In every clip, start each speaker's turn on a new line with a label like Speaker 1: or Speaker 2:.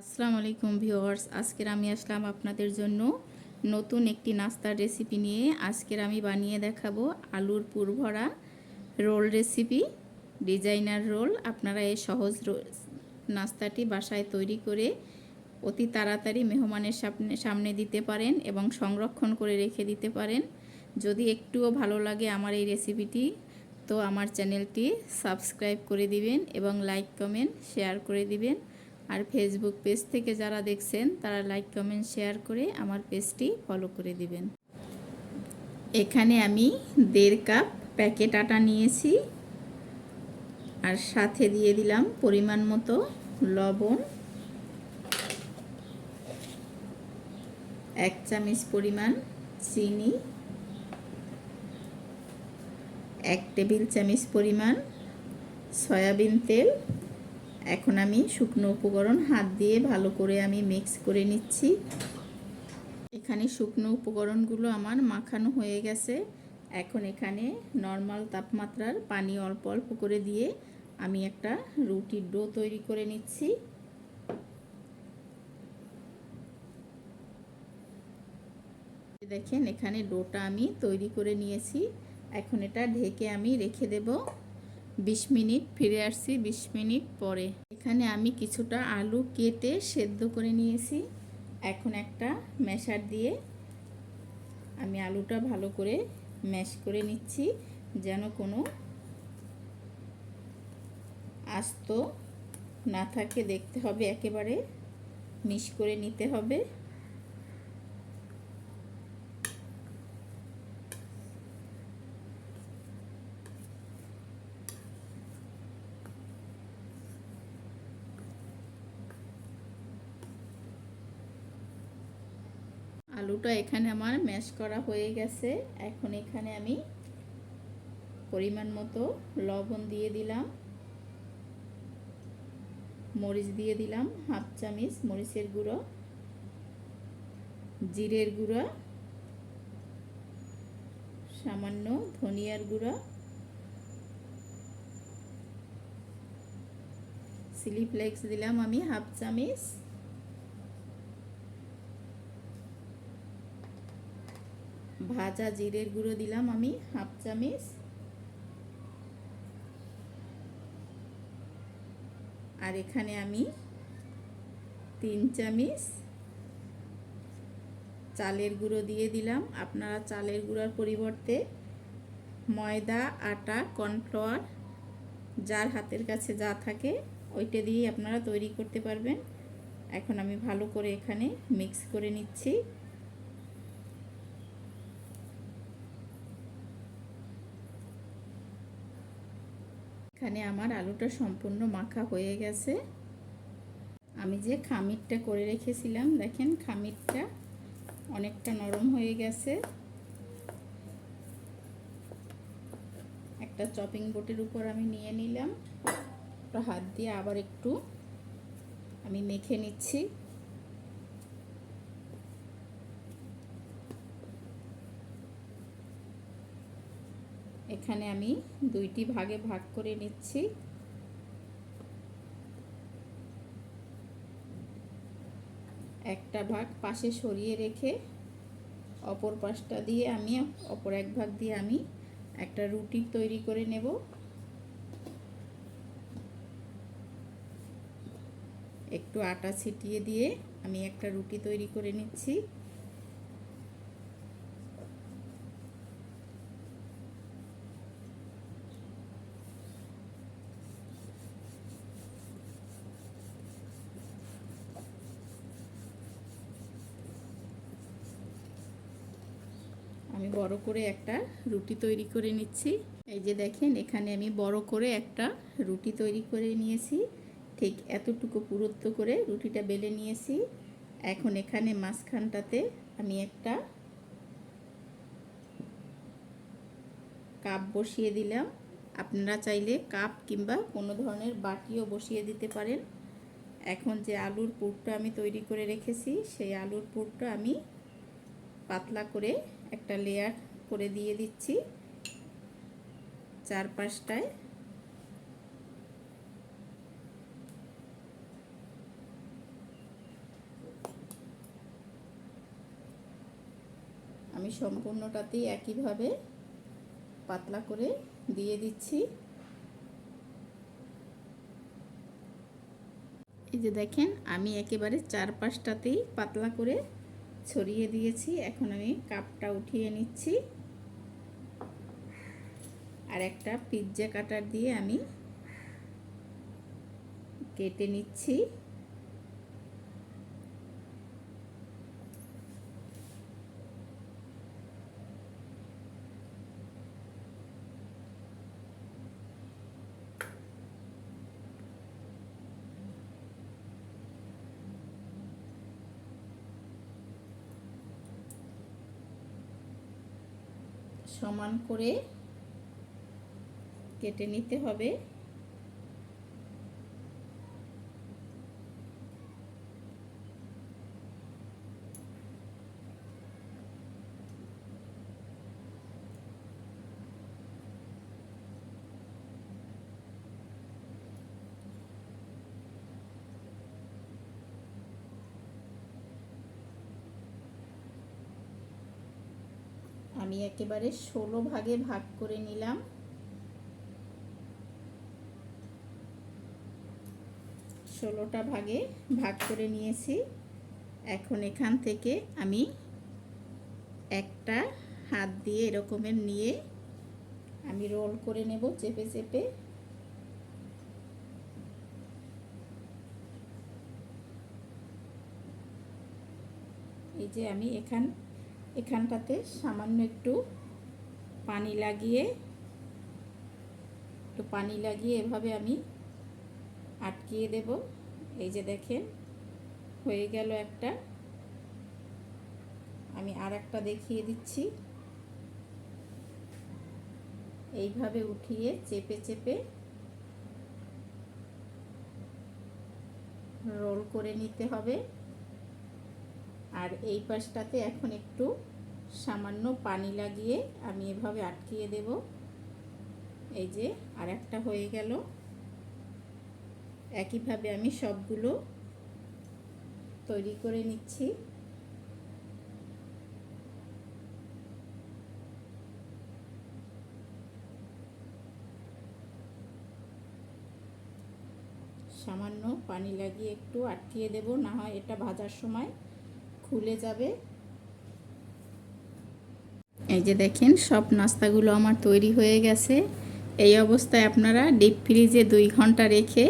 Speaker 1: আসসালামু আলাইকুম ভিউয়ার্স, আজকের আমি আসলাম আপনাদের জন্য নতুন একটি নাস্তার রেসিপি নিয়ে। আজকের আমি বানিয়ে দেখাবো আলুর পুরভরা রোল রেসিপি ডিজাইনার রোল আপনারা এই সহজ নাস্তাটি বাসায় তৈরি করে অতি তাড়াতাড়ি মেহমানের সামনে সামনে দিতে পারেন এবং সংরক্ষণ করে রেখে দিতে পারেন। যদি একটুও ভালো লাগে আমার এই রেসিপিটি তো আমার চ্যানেলটি সাবস্ক্রাইব করে দিবেন এবং লাইক কমেন্ট শেয়ার করে দিবেন। আর ফেসবুক পেজ থেকে যারা দেখছেন, তারা লাইক কমেন্ট শেয়ার করে আমার পেজটি ফলো করে দিবেন। এখানে আমি দেড় কাপ প্যাকেট আটা নিয়েছি আর সাথে দিয়ে দিলাম পরিমাণ মতো লবণ, এক চামচ পরিমাণ চিনি, এক টেবিল চামচ পরিমাণ সয়াবিন তেল এখন আমি শুকনো উপকরণ হাত দিয়ে ভালো করে আমি মিক্স করে নিচ্ছি। এখানে শুকনো উপকরণগুলো আমার মাখানো হয়ে গেছে। এখন এখানে নর্মাল তাপমাত্রার পানি অল্প অল্প করে দিয়ে আমি একটা রুটির ডো তৈরি করে নিচ্ছি। দেখেন এখানে ডোটা আমি তৈরি করে নিয়েছি। এখন এটা ঢেকে আমি রেখে দেব। বিশ মিনিট, ফিরে আসছি বিশ মিনিট পরে। এখানে আমি কিছুটা আলু কেটে সেদ্ধ করে নিয়েছি। এখন একটা ম্যাশার দিয়ে আমি আলুটা ভালো করে ম্যাশ করে নিচ্ছি, যেন কোনো আস্ত না থাকে। দেখতে হবে একেবারে, মিশ করে নিতে হবে। আলুটা এখানে আমার ম্যাশ করা হয়ে গেছে। এখন এখানে আমি পরিমাণ মতো লবণ দিয়ে দিলাম। মরিচ দিয়ে দিলাম, হাফ চামিচ মরিচের গুঁড়ো, জিরের গুঁড়ো, সামান্য ধনিয়ার গুঁড়ো চিলি ফ্লেক্স দিলাম আমি হাফ চামচ। ভাজা জিরের গুঁড়ো দিলাম আমি, হাফ চামচ। আর এখানে আমি তিন চামচ চালের গুঁড়ো দিয়ে দিলাম। আপনারা চালের গুঁড়োর পরিবর্তে ময়দা, আটা, কর্নফ্লাওয়ার, যার হাতের কাছে যা থাকে, ওইটা দিয়েই আপনারা তৈরি করতে পারবেন। এখন আমি ভালো করে এখানে মিক্স করে নিচ্ছি। এখানে আমার আলুটা সম্পূর্ণ মাখা হয়ে গেছে। আমি যে খামিরটা করে রেখেছিলাম, দেখেন খামিরটা অনেকটা নরম হয়ে গেছে। একটা চপিং বোটের উপর আমি নিয়ে নিলাম। হাত দিয়ে আবার একটু আমি মেখে নিচ্ছি। এখানে আমি দুইটি ভাগে ভাগ করে নিচ্ছি। একটা ভাগ পাশে সরিয়ে রেখে অপর পাশটা দিয়ে আমি, অপর এক ভাগ দিয়ে আমি একটা রুটি তৈরি করে নেব। একটু আটা ছিটিয়ে দিয়ে আমি একটা রুটি তৈরি করে নিচ্ছি। আমি বড় করে একটা রুটি তৈরি করে নিচ্ছি। এই যে দেখেন, এখানে আমি বড় করে একটা রুটি তৈরি করে নিয়েছি। ঠিক এতটুকু পুরুত্ব করে রুটিটা বেলে নিয়েছি। এখন এখানে মাঝখানটাতে আমি একটা কাপ বসিয়ে দিলাম। আপনারা চাইলে কাপ কিংবা কোনো ধরনের বাটিও বসিয়ে দিতে পারেন। এখন যে আলুর পুরটা আমি তৈরি করে রেখেছি, সেই আলুর পুরটা আমি পাতলা করে একটা লেয়ার করে দিয়ে দিচ্ছি চারপাশটায়। আমি সম্পূর্ণটাতেই একইভাবে পাতলা করে দিয়ে দিচ্ছি। এই যে দেখেন, আমি একেবারে চারপাশটাতেই পাতলা করে ছড়িয়ে দিয়েছি। এখন আমি কাপটা উঠিয়ে নিচ্ছি। আর একটা পিৎজা কাটার দিয়ে আমি কেটে নিচ্ছি। সমান করে কেটে নিতে হবে। আমি একেবারে ষোলো ভাগে ভাগ করে নিলাম। ষোলোটা ভাগে ভাগ করে নিয়েছি। এখন এখান থেকে আমি একটা হাত দিয়ে এরকমের নিয়ে আমি রোল করে নেব চেপে চেপে। এই যে আমি এখান এখানটাতে সামান্য একটু পানি লাগিয়ে, একটু পানি লাগিয়ে এভাবে আমি আটকিয়ে দেব। এই যে দেখেন, হয়ে গেল একটা। আমি আর একটা দেখিয়ে দিচ্ছি। এইভাবে উঠিয়ে চেপে চেপে রোল করে নিতে হবে। আর এই পাশটাতে এখন একটু সামান্য পানি লাগিয়ে আমি এভাবে আটকিয়ে দেব। এই যে আর একটা হয়ে গেল। একইভাবে আমি সবগুলো তৈরি করে নিচ্ছি। সামান্য পানি লাগিয়ে একটু আটকিয়ে দেব, না হয় এটা ভাজার সময়। খুলে যাবে। এই যে দেখেন, সব নাস্তাগুলো আমার তৈরি হয়ে গেছে। এই অবস্থায় আপনারা ডিপ ফ্রিজে দুই ঘণ্টা রেখে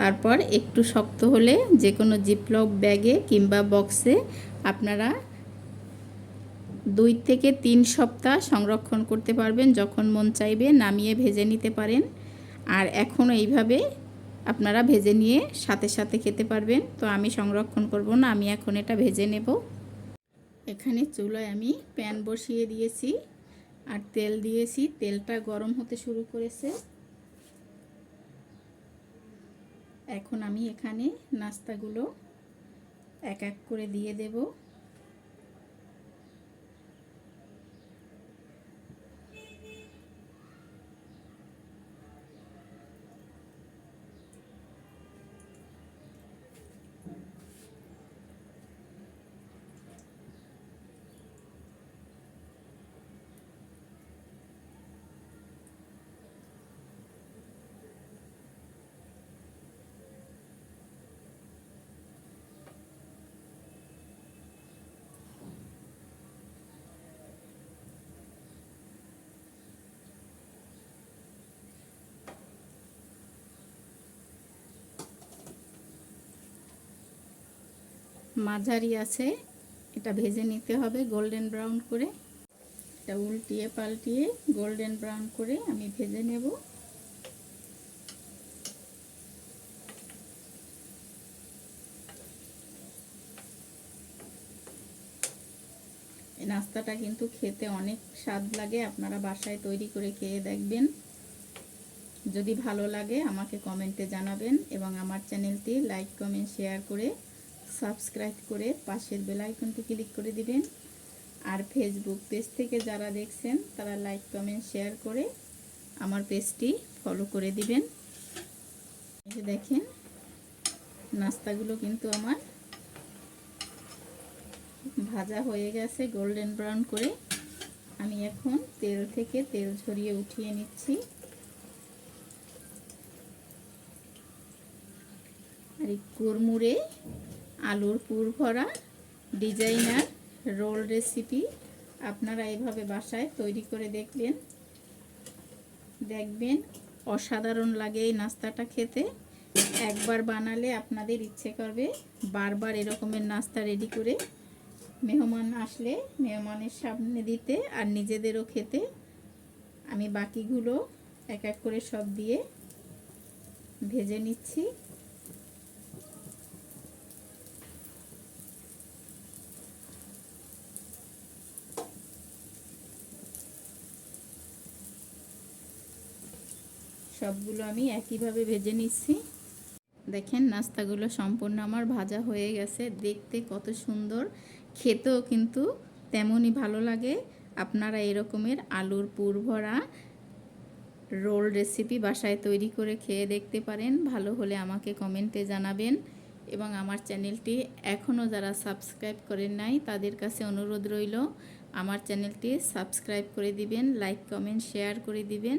Speaker 1: তারপর একটু শক্ত হলে যে কোনো জিপলক ব্যাগে কিংবা বক্সে আপনারা দুই থেকে তিন সপ্তাহ সংরক্ষণ করতে পারবেন যখন মন চাইবে, নামিয়ে ভেজে নিতে পারেন। আর এখনও এইভাবে আপনারা ভেজে নিয়ে সাথে সাথে খেতে পারবেন। তো আমি সংরক্ষণ করব না, আমি এখন এটা ভেজে নেব। এখানে চুলায় আমি প্যান বসিয়ে দিয়েছি আর তেল দিয়েছি। তেলটা গরম হতে শুরু করেছে। এখন আমি এখানে নাস্তাগুলো এক এক করে দিয়ে দেবো। মাঝারি আছে। এটা ভেজে নিতে হবে গোল্ডেন ব্রাউন করে। এটা উল্টিয়ে পাল্টিয়ে গোল্ডেন ব্রাউন করে আমি ভেজে নেব। নাস্তাটা কিন্তু খেতে অনেক স্বাদ লাগে, আপনারা বাসায় তৈরি করে খেয়ে দেখবেন। যদি ভালো লাগে আমাকে কমেন্টে জানাবেন এবং আমার চ্যানেলটি লাইক, কমেন্ট, শেয়ার করে সাবস্ক্রাইব করে পাশের বেলাইকনটি ক্লিক করে দিবেন। আর ফেসবুক পেজ থেকে যারা দেখছেন, তারা লাইক কমেন্ট শেয়ার করে আমার পেজটি ফলো করে দিবেন। দেখেন, নাস্তাগুলো কিন্তু আমার ভাজা হয়ে গেছে গোল্ডেন ব্রাউন করে। আমি এখন তেল থেকে তেল ঝরিয়ে উঠিয়ে নিচ্ছি। আর এই কুরমুরে আলুর পুর ভরা, ডিজাইনার, রোল রেসিপি, আপনারা এভাবে বাসায় তৈরি করে দেখবেন। দেখবেন, অসাধারণ লাগে এই নাস্তাটা খেতে। একবার বানালে আপনাদের ইচ্ছে করবে বারবার এরকমের নাস্তা রেডি করে মেহমান আসলে মেহমানের সামনে দিতে আর নিজেদেরও খেতে। আমি বাকিগুলো এক এক করে সব দিয়ে ভেজে নিচ্ছি। সবগুলো আমি একইভাবে ভেজে নিচ্ছি। দেখেন, নাস্তাগুলো সম্পূর্ণ আমার ভাজা হয়ে গেছে। দেখতে কত সুন্দর। খেতেও কিন্তু তেমনই ভালো লাগে। আপনারা এরকমের আলুর পুর ভরা রোল রেসিপি বাসায় তৈরি করে খেয়ে দেখতে পারেন। ভালো হলে আমাকে কমেন্টে জানাবেন। এবং আমার চ্যানেলটি এখনও যারা সাবস্ক্রাইব করেন নাই, তাদের কাছে অনুরোধ রইল, আমার চ্যানেলটি সাবস্ক্রাইব করে দিবেন, লাইক, কমেন্ট, শেয়ার করে দিবেন।